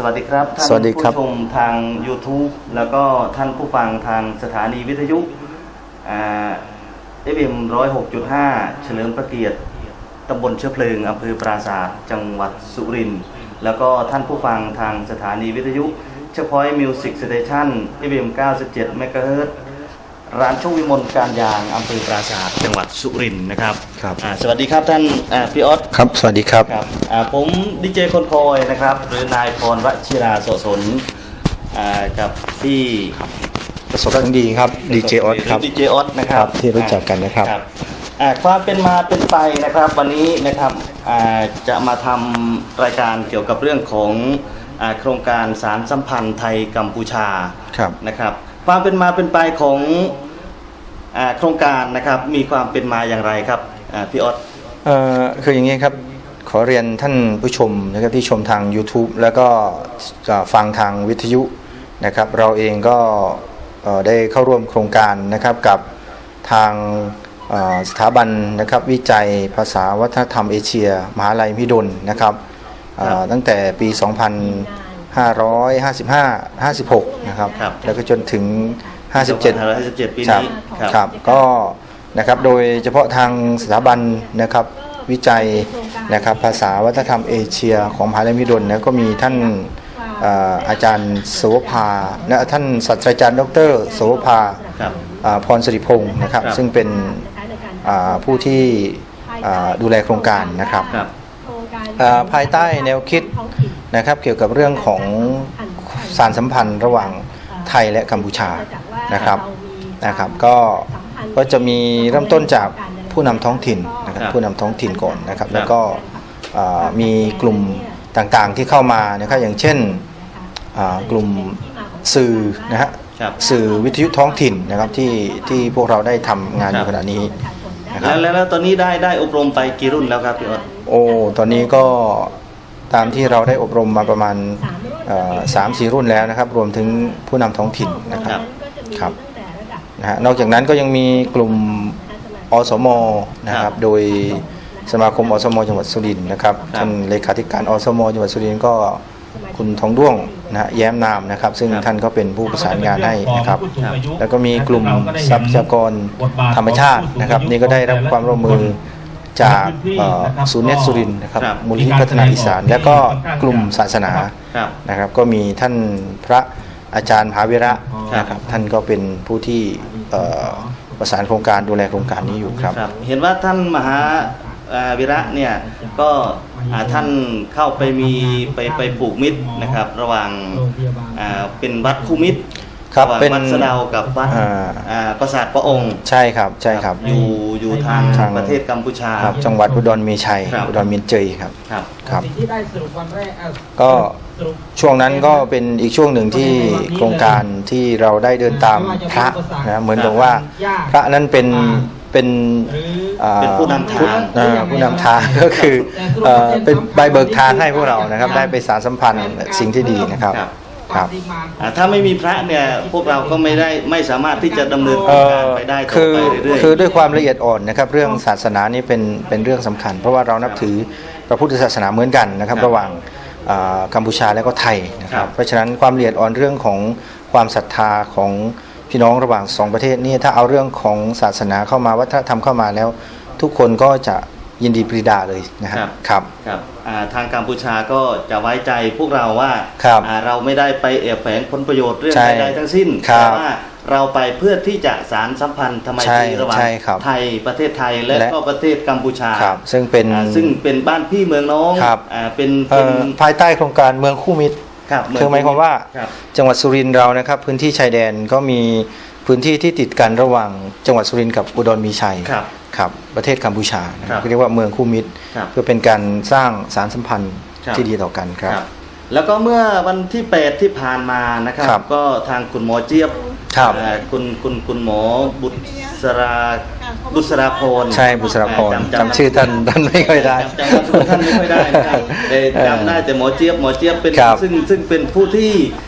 สวัสดีครับท่านสวัสดีครับ ผู้ชมทาง YouTube แล้วก็ท่านผู้ฟังทางสถานีวิทยุเอฟเอ็มร้อยหกจุดห้าเฉลิมพระเกียรติตำบลเชื้อเพลิงอำเภอปราศาสตร์จังหวัดสุรินทร์แล้วก็ท่านผู้ฟังทางสถานีวิทยุเฉพาะมิวสิกสเตชันเอฟเอ็มเก้าสิบเจ็ดเมกะเฮิรตซ์ ร้านโชควิมลการยางอำเภอปราศาสตร์จังหวัดสุรินทร์นะครับครับอ่าสวัสดีครับท่านอ่าพี่ออสครับ สวัสดีครับครับอ่าผมดีเจคนคอยนะครับ หรือนายพรวชิราโสสนอ่ากับที่ประสบการณ์ดีครับดีเจออสครับดีเจออสนะครับครับที่รู้จักกันนะครับอ่าความเป็นมาเป็นไปนะครับ วันนี้นะครับอ่าจะมาทำรายการเกี่ยวกับเรื่องของอ่าโครงการสารสัมพันธ์ไทยกัมพูชาครับนะครับ ความเป็นมาเป็นไปของอโครงการนะครับมีความเป็นมาอย่างไรครับพี่ออสคืออย่างนี้ครับขอเรียนท่านผู้ชมนะครับที่ชมทาง YouTube แล้วก็ฟังทางวิทยุนะครับ เราเองก็ได้เข้าร่วมโครงการนะครับกับทางสถาบันนะครับวิจัยภาษาวัฒนธรรมเอเชีย มหาลัยมิดลนะครับตั้งแต่ปี 2555 56 นะครับ ครับ แล้วก็จนถึง 57 57 ปีครับนี้ครับก็นะครับโดยเฉพาะทางสถาบันนะครับวิจัยนะครับภาษาวัฒนธรรมเอเชียของมหาลัยมิดลนะก็มีท่านเอ่ออาจารย์สวภาและท่านศาสตราจารย์ ดรสวภา ครับ อ่าพรสิริพงศ์นะครับครับ ซึ่งเป็นอ่าผู้ที่อ่าดูแลโครงการนะครับครับ อ่าภายใต้แนวคิด นะครับ เกี่ยวกับเรื่องของสารสัมพันธ์ระหว่างไทยและกัมพูชานะครับนะครับ ก็ก็จะมีเริ่มต้นจากผู้นำท้องถิ่นนะครับครับผู้นำท้องถิ่นก่อนนะครับครับแล้วก็อ่ามีกลุ่มต่างๆที่เข้ามานะครับอย่างเช่นอ่ากลุ่มสื่อนะฮะครับสื่อวิทยุท้องถิ่นนะครับที่ที่พวกเราได้ทำงานอยู่ขณะนี้นะครัแล้บวแล้วแล้วตอนนี้ได้ได้อบรมไปกี่รุ่นแล้วครับพี่ออสโอ้ตอนนี้ก็ ตามที่เราได้อบรมมาประมาณเอ่อสามสี่รุ่นแล้วนะครับ รวมถึงผู้นำท้องถิ่นนะครับครับนะฮะนอกจากนั้นก็ยังมีกลุ่มอสมนะครับ โดยสมาคมอสมจังหวัดสุรินทร์นะครับท่านเลขาธิการอสมจังหวัดสุรินทร์ก็คุณทองด้วงนะฮะแย้มนามนะครับ ซึ่งท่านก็เป็นผู้ประสานงานให้นะครับ แล้วก็มีกลุ่มทรัพยากรธรรมชาตินะครับ นี่ก็ได้รับความร่วมมือ จากเอ่อศูนย์เนตรสุรินทร์นะครับครับมูลที่พัฒนาอีสาน แล้วก็กลุ่มศาสนาครับนะครับ ก็มีท่านพระอาจารย์มหาวิระครับนะครับท่านก็เป็นผู้ที่เอ่อประสานโครงการดูแลโครงการนี้อยู่ครับครับเห็นว่าท่านมหาอ่าวิระเนี่ยก็อ่าท่านเข้าไปมีไปไปปลูกมิตรนะครับ ระหว่างอ่าเป็นวัดคู่มิตร ครับะหว่างเป็นวัดสะเดากับวัดอ่า อ่าปราสาทพระองค์ใช่ครับใช่ครับ อยู่อยู่ทางทาง ประเทศกัมพูชา ครับ จังหวัดอุดรมีชัยครับ อุดรมีเจยครับครับ ครับ สิ่งที่ได้สรุปวันแรกอะก็ สรุป ช่วงนั้นก็เป็นอีกช่วงหนึ่งที่โครงการที่เราได้เดินตามพระนะเหมือนกับว่า พระนั้นเป็นเป็นหรือ อ่าเป็นผู้นำทาง อ่าผู้นำทางก็คือเอ่อเป็นใบเบิกทางให้พวกเรานะครับ ได้ไปสารสัมพันธ์สิ่งที่ดีนะครับ ครับ ครับปฏิมาณอ่าถ้าไม่มีพระเนี่ยพวกเราก็ไม่ได้ไม่สามารถที่จะดำเนินโครเอ่งอการไปได้ต่อคือไปเรื่อยๆ คือด้วยความละเอียดอ่อนนะครับ เรื่องศาสนานี่เป็นเป็นเรื่องสำคัญ เพราะว่าเรานับถือพระพุทธศาสนาเหมือนกันนะครับ ครับระหว่างอ่ากัมพูชาและก็ไทยนะคครัรับบ เพราะฉะนั้นความละเอียดอ่อนเรื่องของความศรัทธาของพี่น้องระหว่างสองประเทศนี่ถ้าเอาเรื่องของศาสนาเข้ามาวัฒนธรรมเข้ามาแล้ว ทุกคนก็จะ ยินดีปรีดาเลยนะคครัรับบครับครับอ่าทางกัมพูชาก็จะไว้ใจพวกเราว่าครับอ่าเราไม่ได้ไปแอบแฝงผลประโยชน์เรื่องใช่ใดๆทั้งสิ้นครับแต่ว่าเราไปเพื่อที่จะสารสัมพันธ์ทำไมใช่ตรีระหว่างใช่ครับไทยประเทศไทยและและก็ประเทศกัมพูชาครับซึ่งเป็นอ่าซึ่งเป็นบ้านพี่เมืองน้องครับอ่าเป็นเอ่เป็นอภายใต้โครงการเมืองคู่มิตรครับคือหมายความว่าครับจังหวัดสุรินทร์เรานะครับ พื้นที่ชายแดนก็มี พื้นที่ที่ติดกันระหว่างจังหวัดสุรินทร์กับอุดรมีชัยครับครับประเทศกัมพูชานะคครัรับบเรียกว่าเมืองคู่มิตร ครับเพื่อเป็นการสร้างสารสัมพันธ์ครับ ที่ดีต่อกันครับ ครับ แล้วก็เมื่อวันที่8ที่ผ่านมานะครับ ครับก็ทางคุณหมอเจี๊ยบครับอ่าคุณคุณคุณหมอบุษราบุษราพรใช่บุษราพรอ่าจำชื่อท่านท่านไม่ค่อยได้จำจำนามสกุลท่านไม่ค่อยได้นะครับแต่เออจำได้แต่หมอเจี๊ยบหมอเจี๊ยบเป็นครับซึ่งซึ่งเป็นผู้ที่อ่า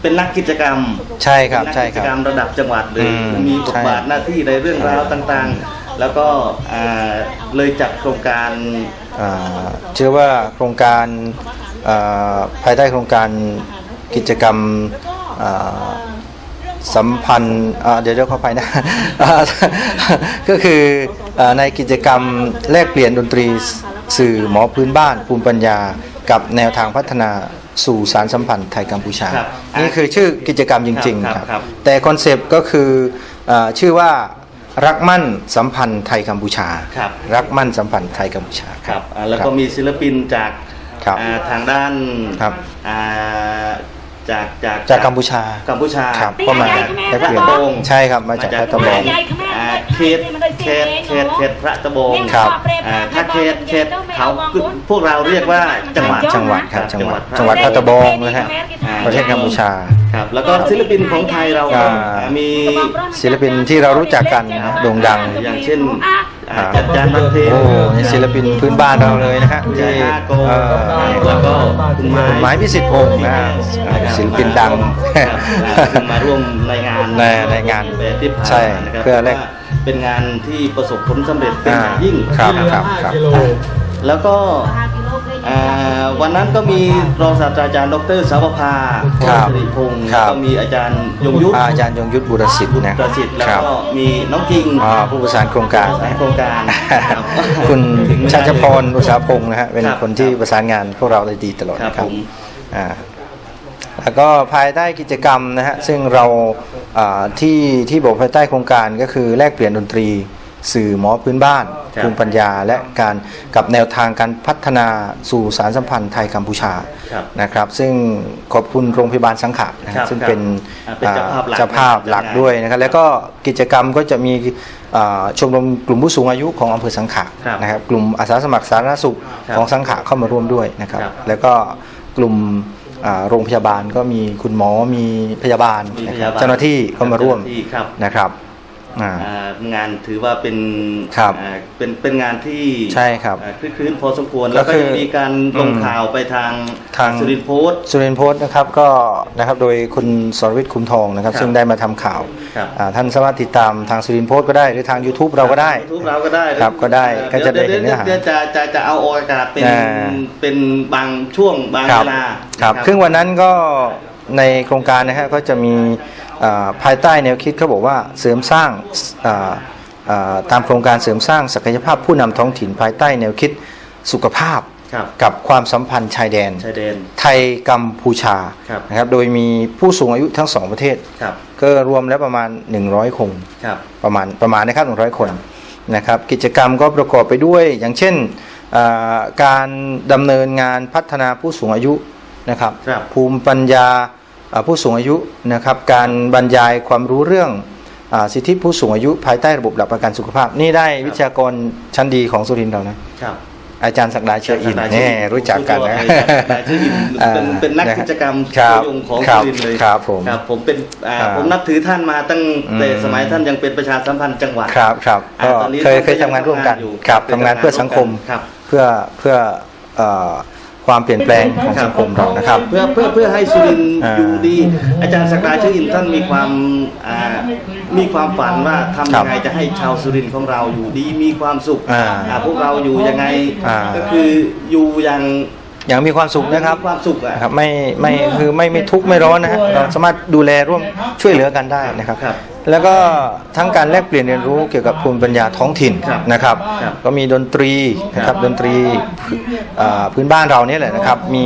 เป็นนักกิจกรรมใช่ครับเป็นนักใช่กิคจรับกรรมระดับจังหวัดเลยอืมมีบทใช่บาทหน้าที่ในเรื่องราวต่างๆ แล้วก็อ่าเลยจัดโครงการอ่าเชื่อว่าโครงการเอ่อภายใต้โครงการกิจกรรมเอ่อสัมพันธ์อ่าเดี๋ยวเดี๋ยวเข้าไปนะอ่าก็คือเอ่อในกิจกรรมแลกเปลี่ยนดนตรีสื่อหมอพื้นบ้านภูมิปัญญา กับแนวทางพัฒนาสู่สารสัมพันธ์ไทยกัมพูชา ครับนี่คือชื่อกิจกรรมจริงคๆรับครับครับ แต่คอนเซปต์ก็คือเออชื่อว่ารักมั่นสัมพันธ์ไทยกัมพูชา ครับรักมั่นสัมพันธ์ไทยกัมพูชา ครับอ่าแล้วก็มีศิลปินจากครับอ่าทางด้านครับอ่า จากจากจากกัมพูชากัมพูชาครับก็มาจากแลกเปลี่ยนพระตะบงใช่ครับมาจากพระตะบองอ่าเขตเขตเขตเขตพระตะบงครับอ่าถ้าเขตเขตเขาพวกเราเรียกว่าจังหวัดจังหวัดครับจังหวัดจัจังงหหวัวัดดพัตตะบองนะฮะอ่าประเทศกัมพูชาครับแล้วก็ศิลปินของไทยเราก็อ่ามีศิลปินที่เรารู้จักกันนะฮะโด่งดังอย่างเช่น อ่าอ่าจัดจานบันเทงโอ้นี่ศิลปินพื้นบ้านเราเลยนะฮะที่ที่ห้าโกเอ่อแล้วก็คุณไม้คุณไม้พิสิทธิ์พงศ์นะฮะศิลปินดังครับซึ่งมาร่วมรายงานในรายงานแบบที่ผ่านใช่มานะครับเพื่อแลกว่าเป็นงานที่ประสบผลสำเร็จเป็นอย่างยิ่งครับครับครับแล้วก็ อ่าวันนั้นก็มีรองศาสตราจารย์ดรสาวภาครับสิริพงศ์ครัแล้วบ ก็มีอาจารย์ยงยุทธอาจารย์ยงยุทธบุรสิทธิ์นะประสิทธิ์แล้วครับก็มีน้องจริงอ่าผู้ประสานโครงการสายโครงการครับคุณชาชพร อุตสาหพงศ์นะฮะ เป็นครับคนที่ประสานงานพวกเราได้ดีตลอดครับนะครัผบม อ่าแล้วก็ภายใต้กิจกรรมนะฮะ ซึ่งเราอ่าที่ที่บอกภายใต้โครงการก็คือแลกเปลี่ยนดนตรี สื่อหมอพื้นบ้านครับภูมิปัญญา และการกับแนวทางการพัฒนาสู่สารสัมพันธ์ไทยกัมพูชาครับนะครับ ซึ่งขอบคุณโรงพยาบาลสังขะนะฮะครับซึ่งเป็นอ่าเป็นเจ้าภาพหลักเจ้าภาพหลักในงานด้วยนะครับ แล้วก็กิจกรรมก็จะมีอ่าชมรมกลุ่มผู้สูงอายุของอำเภอสังขะครับนะครับ กลุ่มอาสาสมัครสาธารณสุขครับของสังขะเข้ามาร่วมด้วยนะครับครับแล้วก็กลุ่มอ่าโรงพยาบาลก็มีคุณหมอมีพยาบาลมีนะพครัยาบบาลเจ้าหน้าที่เข้ามาร่วมเจ้าหน้าที่ครับนะครับอ่าอ่า งานถือว่าเป็นครับอ่าเป็นเป็นงานที่ใช่ครับอ่าคลึกคลื้นพอสมควรก็แล้วก็คือยังมีการลงอืมข่าวไปทางทางสุรินทร์โพสต์สุรินทร์โพสต์นะครับก็นะครับโดยคุณสรวิทย์คุ้มทองนะครับครับซึ่งได้มาทำข่าวครับอ่าท่านสามารถติดตามทางสุรินทร์โพสต์ก็ได้หรือทาง YouTube เราก็ได้ทุกเราก็ได้ครับก็ได้อ่อก็จะได้เห็นเนื้อหาดี๋ยวจะจะจะเอาออกอากาศเป็นอ่าเป็นบางช่วงบางครับเวลาครับนะซึ่งวันนั้นก็ในโครงการนะฮะก็จะมีอ่า ภายใต้แนวคิดเขาบอกว่าเสริมสร้างอ่าอ่าตามโครงการเสริมสร้างศักยภาพผู้นำท้องถิ่นภายใต้แนวคิดสุขภาพครับกับความสัมพันธ์ชายแดนชายแดนไทยกัมพูชาครับนะครับโดยมีผู้สูงอายุทั้งสองประเทศครับก็รวมแล้วประมาณ 100 คนครับประมาณประมาณนะครับ100 คนนะครับกิจกรรมก็ประกอบไปด้วยอย่างเช่นอ่าการดำเนินงานพัฒนาผู้สูงอายุนะครับครับภูมิปัญญาอ่า ผู้สูงอายุนะครับการบรรยายความรู้เรื่องอาสิทธิผู้สูงอายุภายใต้ระบบหลักประกันสุขภาพ นี่ได้วิทยากรชั้นดีของสุรินทร์เรานะครับอาจารย์ศักดาเชื้ออินศักดาเชื้แน่ออินรู้จักกันนะผู้ตัวศักดาเชื้ออินเป็นเป็นนักกิจกรรมครับตัวยงของครับสุรินทร์เลยครับผมครับผมเป็นอ่าครับผมนับถือท่านมาตั้งแต่อืมสมัยท่านยังเป็นประชาสัมพันธ์จังหวัดครับครับอ่าก็ตอนนี้เคยท่านเคยทำงานร่วมกันยังทำงานอยู่ครับเคยทำงานเพื่อสังคมครับเพื่อเพื่อเอ่อ ความเปลี่ยนแปลงของสังคมเรานะครับ เพื่อเพื่อเพื่อให้สุรินทร์อ่าอยู่ดี อาจารย์ศักดาเชื้ออินท่านมีความอ่ามีความฝันว่าทำยังไงจะให้ชาวสุรินทร์ของเราอยู่ดีมีความสุขอ่าอ่าพวกเราอยู่ยังไงอ่า ก็คืออยู่อย่าง อย่างมีความสุขนะครับมีความสุขอะนะครับไม่ไม่คือไม่ไม่ทุกข์ไม่ร้อนนะฮะเราสามารถดูแลร่วมช่วยเหลือกันได้นะครับครับแล้วก็ทั้งการแลกเปลี่ยนเรียนรู้เกี่ยวกับภูมิปัญญาท้องถิ่นครับนะครับครับ ก็มีดนตรีนะครับดนตรีอ่าพื้นบ้านเราเนี่ยแหละนะครับ มี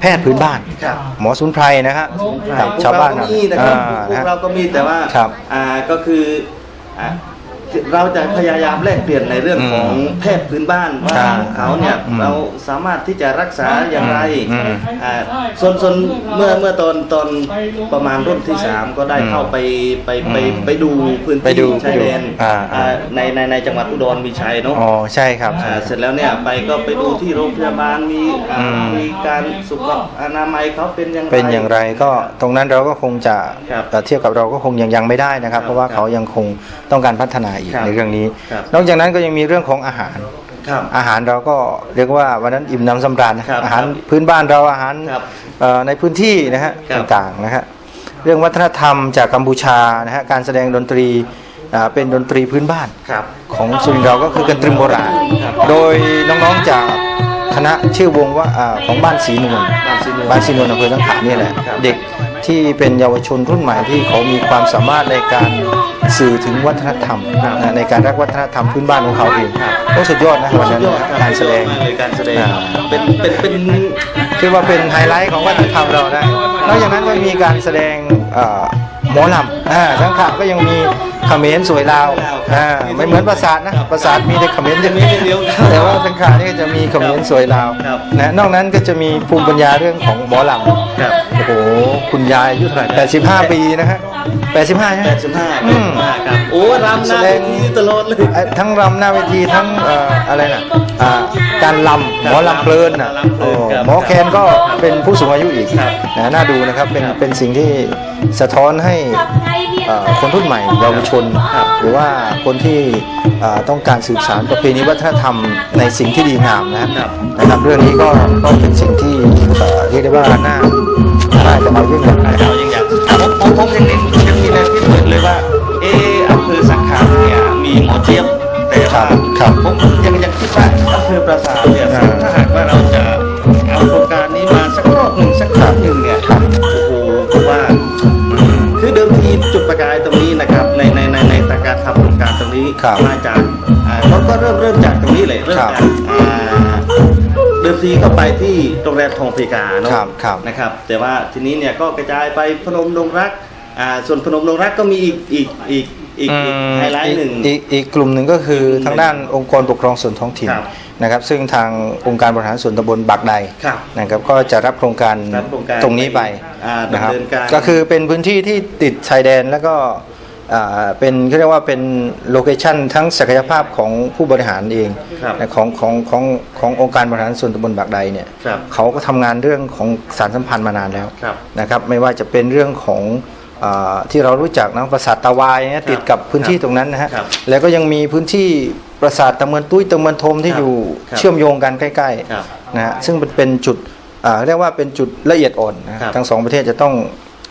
แพทย์พื้นบ้านครับหมอสมุนไพรนะฮะพวกับกชาวเราบ้านก็เรามีนะครับอ่าพวนะกฮะเราก็มีแต่ว่าครับอ่าก็คืออ่า เราจะพยายามแลกเปลี่ยนในเรื่องของอืมแพทย์พื้นบ้านว่าอ่าเขาเนี่ยอืมเราสามารถที่จะรักษาอย่างไรอืมอ่าส่วนส่วนเมื่อเมื่อตอนตอนประมาณรุ่นที่สามก็ได้อืมเข้าไปไปไปอืมไปดูพื้นไปดูที่ชายแดนอ่าอ่าอ่าในในในจังหวัดอุดรมีชัยเนาะอ๋อใช่ครับใช่อ่าครับเสร็จแล้วเนี่ยไปก็ไปดูที่โรงพยาบาลมีอ่าอืมมีการสุขอนามัยเขาเป็นอย่างไรเป็นอย่างไรก็ตรงนั้นเราก็คงจะครับเทียบกับเราก็คงยังยังไม่ได้นะครับครับเพราะว่าเขายังคงต้องการพัฒนาอีกครับในเรื่องนี้ครับนอกจากนั้นก็ยังมีเรื่องของอาหารครับอาหารเราก็เรียกว่าวันนั้นอิ่มน้ำสำราญนะครับอาหารครับพื้นบ้านเราอาหารครับเอ่อในพื้นที่นะฮะครับต่างๆนะฮะเรื่องวัฒนธรรมจากกัมพูชานะฮะการแสดงดนตรีอ่าเป็นดนตรีพื้นบ้านครับของสุรินทร์เราก็คือกันตรึมโบราณครับโดยน้องๆจาก คณะชื่อวงว่าอ่าของบ้านศรีนวลบ้านศรีนวลบ้านศรีนวลอำเภอสังขะนี่แหละครับเด็กที่เป็นเยาวชนรุ่นใหม่ที่เขามีความสามารถในการสื่อถึงวัฒนธรรมนะในการรักวัฒนธรรมพื้นบ้านของเขาเองก็สุดยอดนะวันสุนั้ดนยอดนะครับการแสดงสุยอมากเลยการแสดงอ่าเป็นเป็นเป็นคือว่าเป็นไฮไลท์ของวัฒนธรรมเราได้นอกจากนั้นก็มีการแสดงเอ่อหมอลำอ่าสังขะก็ยังมี เขมรสวยลาวอ่าไม่เหมือนปราสาทนะปราสาทมีแต่เขมรอย่างนี้เดียวแต่ว่าสังขะนี่ก็จะมีเขมรสวยลาวครับนะนอกนั้นก็จะมีภูมิปัญญาเรื่องของหมอลำครับโอ้โหคุณยายอายุเท่าไหร่85 ปีนะฮะ 85ใช่ไหม แปดสิบห้าอืม ครับ โอ้รำหน้าแสดเวงทีตลอดเลย เอ่อทั้งรำหน้าเวทีทั้งเอ่ออะไรนะอ่าการลำหมอลำเพลินนะลำเพลิโอ้นครับหมอแคนก็เป็นผู้สูงอายุอีกครับนะน่าดูนะครับเป็นครับเป็นสิ่งที่สะท้อนให้เอ่อคนรุ่นใหม่เยาวชน ครับหรือว่าคนที่เอ่อต้องการสืบสานประเพณีวัฒนธรรมในสิ่งที่ดีงามนะครับ นะครับเรื่องนี้ก็ก็เป็นสิ่งที่เอ่อเรียกได้ว่าน่าน่าจะเอาเรื่องนะครัเอาบอย่างอย่าง ผมผมผมยังเน้นยังมีแนวคิดเหมือนเลยว่า เอออำเภอสังขารเนี่ยมีหมอเจี๊ยบแต่ว่าครับผมยังยังคิดว่าอำเภอปราสาทเนี่ยอ่าถ้าหากว่าเราจะเอาโครงการนี้มาสักรอบหนึ่งสักครั้งหนึ่งเนี่ยโอ้โหผมว่า คือเดิมทีจุดประกายตรงนี้นะครับ ในในในในแต่การทำโครงการตรงนี้ครับมาจากอ่าก็ก็เริ่มเริ่มจากตรงนี้เลยเริ่มครับจาก อ่าเดิมทีก็ไปที่โรงแรมทองเพกาเนาะครับครับนะครับ แต่ว่าทีนี้เนี่ยก็กระจายไปพนมดงรักอ่าส่วนพนมดงรักก็มีอีกอีกอีกอีกอีกไฮไลท์หนึ่ง อีกอีกกลุ่มหนึ่งก็คือทางด้านองค์กรปกครองส่วนท้องถิ่นครับนะครับ ซึ่งทางองค์การบริหารส่วนตำบลบักใดครับนะครับก็จะรับโครงการรับโครงการตรงนี้ไปอ่านะครับดำเนินการ ก็คือเป็นพื้นที่ที่ติดชายแดนแล้วก็อ่า เป็นเขาเรียกว่าเป็นโลเคชันทั้งศักยภาพของผู้บริหารเองครับนะของของของขององค์การบริหารส่วนตำบลบักใดเนี่ยครับเขาก็ทำงานเรื่องของสารสัมพันธ์มานานแล้วครับนะครับไม่ว่าจะเป็นเรื่องของอาที่เรารู้จักนะปราสาทตะวายเนี่ยติดกับพื้นที่ตรงนั้นนะฮะครับแล้วก็ยังมีพื้นที่ปราสาทตะเมือนตุ้ยตะเมือนทมที่ครับอยู่ครับเชื่อมโยงกันใกล้ครับๆนะฮะซึ่งเป็นเป็นจุดอ่าเรียกว่าเป็นจุดละเอียดอ่อนนะครับทั้งสองประเทศจะต้อง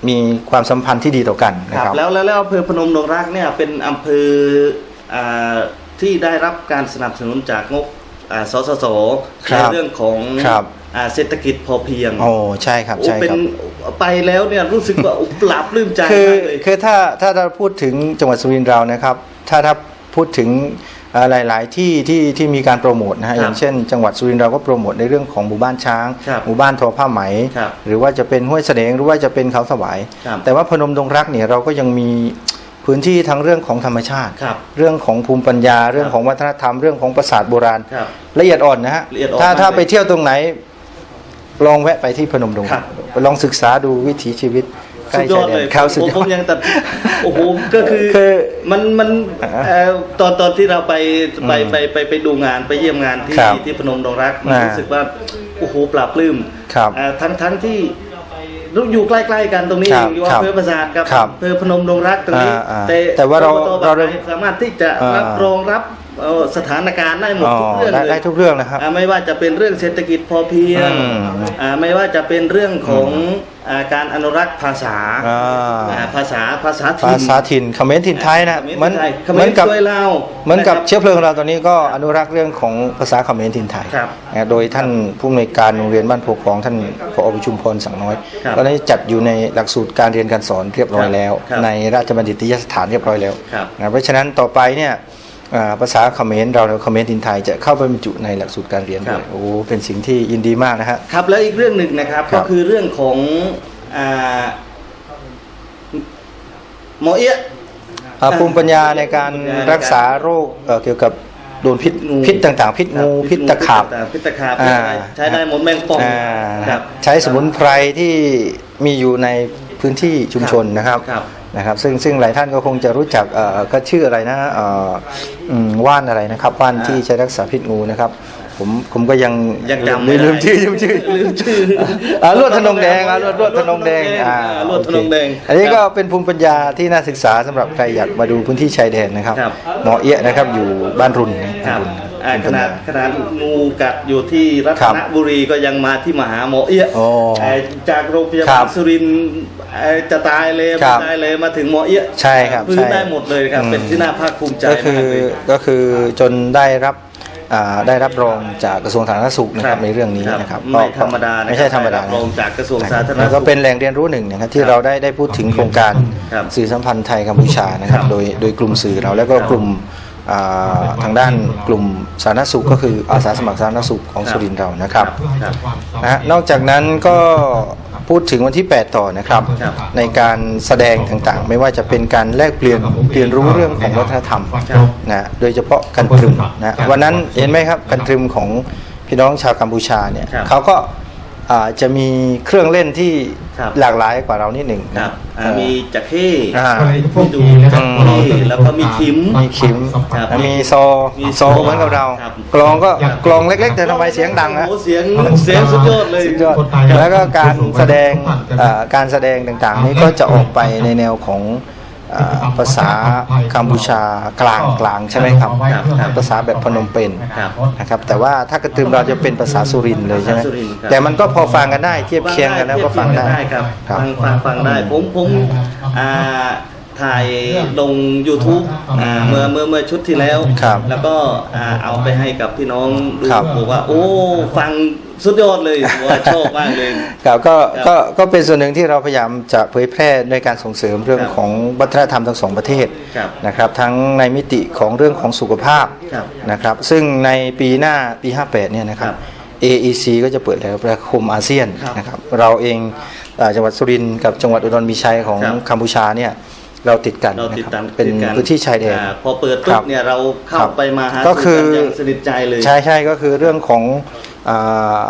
มีความสัมพันธ์ที่ดีต่อกันนะคครัรับ บ แล้วแล้วแล้วอำเภอพนมดงรักเนี่ยเป็นอำเภออ่าที่ได้รับการสนับสนุนจากงบอ่าสสสครัในบเรื่องของครับ อ่าเศรษฐกิจพอเพียงโอ้ใช่ครับโอ้ใช่เป็คนรับ ไปแล้วเนี่ยรู้สึกว่าปลาบปลื้มใจคือมากเลย คือถ้าถ้าเราพูดถึงจังหวัดสุรินทร์เรานะครับ ถ้าถ้าพูดถึงเอ่อ หลาย ๆ ที่ที่ที่มีการโปรโมทนะฮะครับอย่างเช่น จังหวัดสุรินทร์เราก็โปรโมทในเรื่องของหมู่บ้านช้างครับหมู่บ้านทอผ้าไหมครับหรือว่าจะเป็นห้วยเสดงหรือว่าจะเป็นเขาสวายครับแต่ว่าพนมดงรักเนี่ยเราก็ยังมีพื้นที่ทั้งเรื่องของธรรมชาติครับเรื่องของภูมิปัญญา เรื่องของวัฒนธรรม เรื่องของปราสาทโบราณครับละเอียดอ่อนนะฮะละเอียดอ่อนากถ้ามถ้าเลยไปเที่ยวตรงไหนลองแวะไปที่พนมดงครัรับกลองศึกษาดูวิถีชีวิต ใกสุล้ดยอดชาแนเลยครับผสุดมยผอมดยังตัดโอ้โหก็คือคือมันมันอ่าเอ่อตอนตอนที่เราไปไปอืมไปไปไปดูงานไปเยี่ยมงานที่ครับที่พนมดงรักมันอ่ารู้รู้สึกว่าโอ้โหปลาบปลื้มครับอ่าทั้งทั้งที่อยู่ใกล้ๆกันตรงนี้ครับอยู่ครับอำเภอประสาทกับครับอำเภอพนมดงรักตรงนี้อ่าอ่าแต่แต่ว่าเราอบตเราเริ่มบงไผ่สามารถที่จะอ่ารับรองรับเอ่อ สถานการณ์ได้หมดอ๋อทุกเรื่องได้เลยได้ทุกเรื่องนะครับอ่าไม่ว่าจะเป็นเรื่องเศรษฐกิจพอเพียงอืมอ่าไม่ว่าจะเป็นเรื่องของอ่าการอนุรักษ์ภาษาอ่าอ่าภาษาภาษาภาถิ่นษาถิ่นเขมรถิ่นไทยนะเขเหมือนไทยเหมือนกับช่วยเราเหมือนกับะครับเชื้อเพลิงเราตอนนี้ก็อนุรักษ์เรื่องของภาษาเขมรถิ่นไทยครับนะโดยท่านผู้อำนวยการโรงเรียนบ้านโพคลองท่านผอประชุมพรสังน้อยครับตอนนี้จัดอยู่ในหลักสูตรการเรียนการสอนเรียบร้อยแล้วครับในราชบัณฑิตยสถานเรียบร้อยแล้วครับนะเพราะฉะนั้นต่อไปเนี่ยอ่า ภาษาเขมรเราเขมรถิ่นไทยจะเข้าไปบรรจุในหลักสูตรการเรียนด้วยโอ้เป็นสิ่งที่ยินดีมากนะฮะครับแล้วอีกเรื่องหนึ่งนะครับครัก็บคือเรื่องของอ่าหมอเอี้ยะอ่าอ่าภูมิปัญญาในการภูมิปัญญารักษาโรคเอ่อเกี่ยวกับโดนพิษงูพิษต่างๆ พิษงูครับพิษตะขาบต่งๆพิษตะขาบอ่าใช้ได้หมดแมงป่องอ่าครับใช้สมุนไพรที่มีอยู่ในพื้นที่ชุมชนนะครับครับ นะครับซึ่งซึ่งหลายท่านก็คงจะรู้จักเอ่อก็ชื่ออะไรนะเอ่ออืมว่านอะไรนะครับว่านที่ใช้รักษาพิษงูนะครับผมผมก็ยังยังจำไม่ลืมได้ชื่อลืมชื่อลืมชื่ออ่าลวดธนงแดงอ่าลวดลวดธนงแดงอ่าลวดธนงแดงโอเคอันนี้ก็เป็นภูมิปัญญาที่น่าศึกษาสำหรับใครอยากมาดูพื้นที่ชายแดนนะครับครับหมอเอี้ยะนะครับอยู่บ้านรุนนะครับบ้านรุน อ่าภูมิขปัญนาญาดขนาดงูกัดอยู่ที่รัครัตบนบุรีก็ยังมาที่มหาหมอเอี้ยะโอ้เอ่อจากโรงพยาครับาบลสุรินทร์เอ่อจะตายเลยครัไม่บตายเลยมาถึงหมอเอี้ยะใช่ครับฟื้นใช่ได้หมดเลยครับ อืม เป็นที่น่าภาคภูมิใจก็คืมาอกเลย ก็คือจนได้รับอ่าได้รับรองจากกระทรวงสาธารณสุขนะครับในเรื่องนี้นะครับก็ไม่ธรรมดานะไม่ใช่ธรรมดาบนะ รองจากกระทรวงสาธารณแล้วสุก็ขเป็นแหล่งเรียนรู้หนึ่งนะครับที่ครับเราได้ได้พูดถึงโครงการครับสื่อสัมพันธ์ไทยกัมพูชานะครับครับโดยโดยกลุ่มสื่อเราแล้วก็ครับกลุ่มอ่า ทางด้านกลุ่มสาธารณสุขก็คืออาสาสมัครสาธารณสุขของครับสุรินทร์เรานะครับครับนะฮะนอกจากนั้นก็พูดถึงวันที่ 8 ต่อนะครับครับ ในการแสดงต่างๆ ไม่ว่าจะเป็นการแลกเปลี่ยนเรียนรู้เรื่องของวัฒนธรรมครับนะโดยเฉพาะกันตรึมนะวันนั้นเห็นไหมครับกันตรึมของพี่น้องชาวกัมพูชาเนี่ยครับเขาก็อ่า จะมีเครื่องเล่นที่ครับหลากหลายกว่าเรานิดหนึ่งคนะรับอ่าเอ่อมีจักเข้อ่ามีดูจักเข้แล้วก็มีคิมมีขิมครับมีโซมีโซเหมือนกับเราครับกลองก็กลองเล็ก ๆ แต่ทำไมเสียงดังนะโอ้โหเสียงเสียงสุดยอดเลยสุดยอดแล้วก็การแสดงเอ่อการแสดงต่างๆ นี้ก็จะออกไปในแนวของเอ่อ ภาษากัมพูชากลางกลางใช่ไหมครับครับครับภาษาแบบพนมเปญครับนะครับแต่ว่าถ้ากระตือเราจะเป็นภาษาสุรินทร์เลยใช่ไหมภาษาสุรินทร์ครับแต่มันก็พอฟังกันได้เทียบเคียงกันแล้วก็ฟังได้ครับครับฟังฟังฟังได้ผมผมอ่า ถ่ายลง YouTube อ่าเมื่อเมื่อเมื่อชุดที่แล้ว ครับแล้วก็อ่าเอาไปให้กับพี่น้องดูครับ บอกว่า โอ้ ฟังสุดยอดเลยว่าชอบมากเลย ครับก็ครับก็ก็เป็นส่วนหนึ่งที่เราพยายามจะเผยแพร่ในการส่งเสริมเรื่องครับของวัฒนธรรมทั้งสองประเทศครับนะครับทั้งในมิติของเรื่องของสุขภาพครับนะครับซึ่งในปีหน้าปี 58เนี่ยนะครับ ครับ AEC ก็จะเปิดแล้วประคมอาเซียนครับนะครับเราเองเอ่อจังหวัดสุรินทร์กับจังหวัดอุดรมีชัยของครับกัมพูชาเนี่ย เราติดกันเรานะติดครับตามเป็นติดกัพื้นที่ชายแดนอ่พอเปิดคปุ๊รับบเนี่ยเราเข้าครับไปมาหาก็คือสู่กันอย่างสนิทใจเลยใช่ใช่ก็คือเรื่องของอา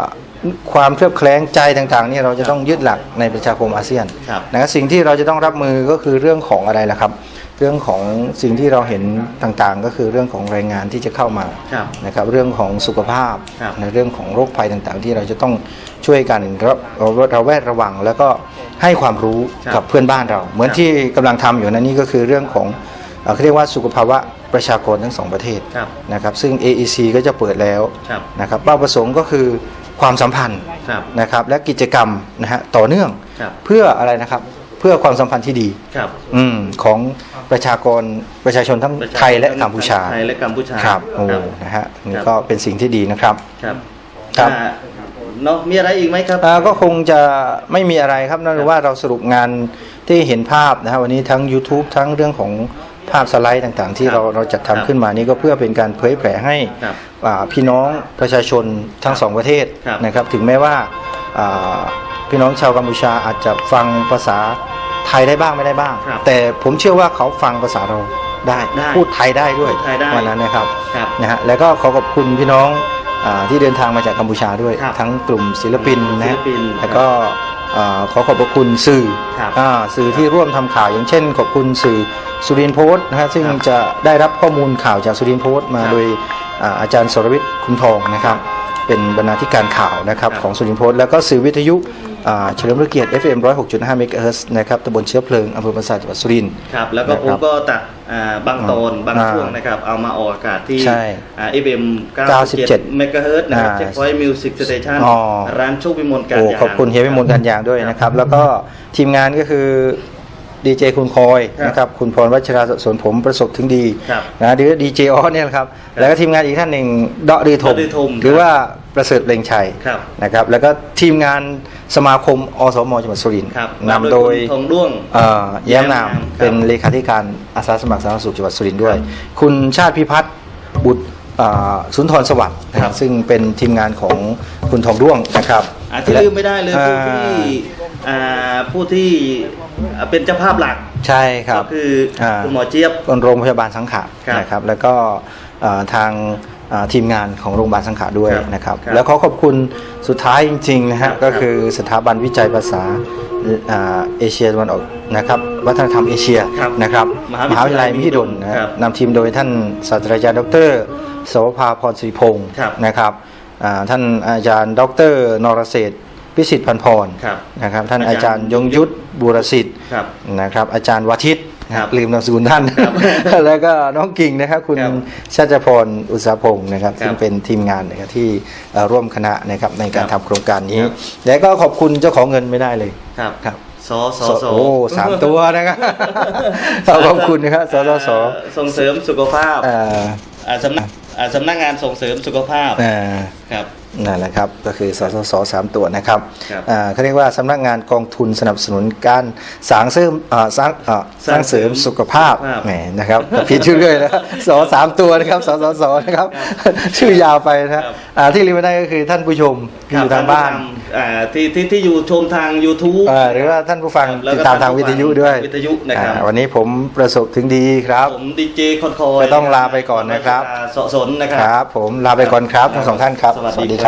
ความเคลือบแคลงใจต่างๆเนี่ยเราจะต้องยึดหลักในประชาคมอาเซียนครับนะครับสิ่งที่เราจะต้องรับมือก็คือเรื่องของอะไรล่ะครับ เรื่องของสิ่งที่เราเห็นต่างๆ ก็คือเรื่องของแรงงานที่จะเข้ามาครับนะครับเรื่องของสุขภาพครับในเรื่องของโรคภัยต่างๆ ที่เราจะต้องช่วยกันเราเราเราแวดระวังแล้วก็ให้ความรู้ครับกับเพื่อนบ้านเรา เหมือนครับที่กำลังทำอยู่นั่นนี่ก็คือเรื่องของเอ่อเขาเรียกว่าสุขภาวะประชากรทั้งสองประเทศครับนะครับซึ่ง AEC ก็จะเปิดแล้วครับนะครับเป้าประสงค์ก็คือ ความสัมพันธ์ครับนะครับ และกิจกรรมนะฮะต่อเนื่องครับเพื่ออะไรนะครับ เพื่อความสัมพันธ์ที่ดีครับอืมของประชากรประชาชนทั้งไทยและกัมพูชาไทยและกัมพูชาครับโอ้ครับนะฮะนี่ครับก็เป็นสิ่งที่ดีนะครับครับครับอ่าเนาะมีอะไรอีกไหมครับอ่าก็คงจะไม่มีอะไรครับนั่นคือว่าเราสรุปงานที่เห็นภาพนะฮะวันนี้ทั้ง YouTube ทั้งเรื่องของ ภาพสไลด์ต่างๆ ที่ครับเราเราจัดครับทำขึ้นมานี่ก็เพื่อเป็นการเผยแผ่ให้ครับอ่าพี่น้องประชาชนทั้งสองประเทศครับนะครับ ถึงแม้ว่าอ่าพี่น้องชาวกัมพูชาอาจจะฟังภาษาไทยได้บ้างไม่ได้บ้างครับแต่ผมเชื่อว่าเขาฟังภาษาเราได้ได้พูดไทยได้ด้วยพูดไทยได้วันนั้นนะครับครับนะฮะแล้วก็ขอขอบคุณพี่น้องอาที่เดินทางมาจากกัมพูชาด้วยครับทั้งกลุ่มศิลปินนะศิลปินแล้วก็อ่า ขอขอบพระคุณสื่อครับอ่าสื่อที่ร่วมทำข่าวอย่างเช่น ขอบคุณสื่อสุรินทร์โพสต์นะฮะซึ่งครับจะได้รับข้อมูลข่าวจากสุรินทร์โพสต์มาครับโดยอ่าอาจารย์สรวิทย์คุ้มทองนะครับ เป็นบรรณาธิการข่าวนะครับครับของสุรินทร์โพสต์แล้วก็สื่อวิทยุอ่าเฉลิมพระเกียรติ FM 106.5เมกะเฮิรตซ์นะครับตำบลเชื้อเพลิงอำเภอปราสาทจังหวัดสุรินทร์ครับแล้วก็นะผครัมบก็ตัดอ่าบางตอนบางอ่าช่วงนะครับเอามาออกอากาศที่ใช่อ่า FM 97 97เมกะเฮิรตนะครับอ่าเช็คพอยต์มิวสิกสเตชันอ๋อร้านโชควิมลการโอ้ยางขอบคุณเฮียพิมลกันยางด้วยนะครับ แล้วก็ทีมงานก็คือ ดีเจคุณคอยครับนะครับคุณพรวัชราสวนผมประสบถึงดีครับนะหรือดีเจออสเนี่ยนะครับแล้วก็ทีมงานอีกท่านหนึ่งเดาะดือทมเดาะดือทมหรือว่าประเสริฐเปลงชัยครับนะครับแล้วก็ทีมงานสมาคมอสมจังหวัดสุรินทร์ครับนำโดยคุณทองด้วงเอ่อแย้มนามแย้มนามครับเป็นเลขาธิการอาสาสมัครสาธารณสุขจังหวัดสุรินทร์ด้วย คุณชาติพิพัฒน์บุตรเอ่อสุนทรสวัสดิ์นะคครัรับบซึ่งเป็นทีมงานของคุณทองด้วงนะครับ อ่าที่ลืมไม่ได้เลยผู้ที่อ่าผู้ที่อ่าเป็นเจ้าภาพหลักใช่ครับก็คืออาคุณหมอเจี๊ยบคนโรงพยาบาลสังขะครับนะครับ แล้วก็เอ่อทางเอ่อทีมงานของโรงพยาบาลสังขะด้วยครับนะครับครับ แล้วขอขอบคุณสุดท้ายจริงๆนะครัฮะบก็คือสถาบันวิจัยภาษาอ่าเอเชียตะวันออกนะครับวัฒนธรรมเอเชียครับนะครับมหาวิทยาลัยมหาวิทยาลัยมหิดลนะฮะครับนำทีมโดยท่านศาสตราจารย์ดรสวภาพรศรีพงศ์ครับนะครับอ่า ท่านอาจารย์ ดรนรเศรษฐ์พิสิทธิ์พันพรครับนะครับ ท่านอาอาจาจารรย์ย์ยงยุทธบุรสิทธิ์ครับนะครับ อาจารย์วาทิตนะคครัรับบลืมนามสกุลท่านครับแล้วก็น้องกิ่งนะครับ คุณครับชาติพรอุตสาหพงศ์นะครับครับ ซึ่งเป็นทีมงานนะครับที่เอ่อร่วมคณะนะครับในการครัทำบโครงการนี้ครับและก็ขอบคุณเจ้าของเงินไม่ได้เลยครับครับสอสอสอโอ้สามตัวนะครับขอบคุณนะครับสสสอ่าส่งเสริมสุขภาพเอ่ออ่า สำนักอ่าสำนักงานส่งเสริมสุขภาพอ่าครับนั่นแหละครับก็คือสสสสามตัวนะครับครับอ่าเขาเรียกว่าสำนักงานกองทุนสนับสนุนการสร้างเสริมอ่าสร้างอ่าสร้างเสริมสุขภาพสุขภาพแหมนะครับผิดชื่อเรื่อยนะสสามตัวนะครับสสสนะครับ ชื่อยาวไปนะครับอ่าที่ลืมไม่ได้ก็คือท่านผู้ชมที่อยู่ทางบ้านอ่าที่ที่ที่อยู่ชมทาง YouTube อ่าหรือว่าท่านผู้ฟังแล้วติดก็ตามทางวิทยุด้วยวิทยุนะครับอ่าวันนี้ผมประสบถึงดีครับผมดีเจคอนคอยก็ต้องลาไปก่อนนะครับเสาะสนนะคครับรับ ผมลาไปก่อนครับทั้งสองท่านครับ สวัสดีครับ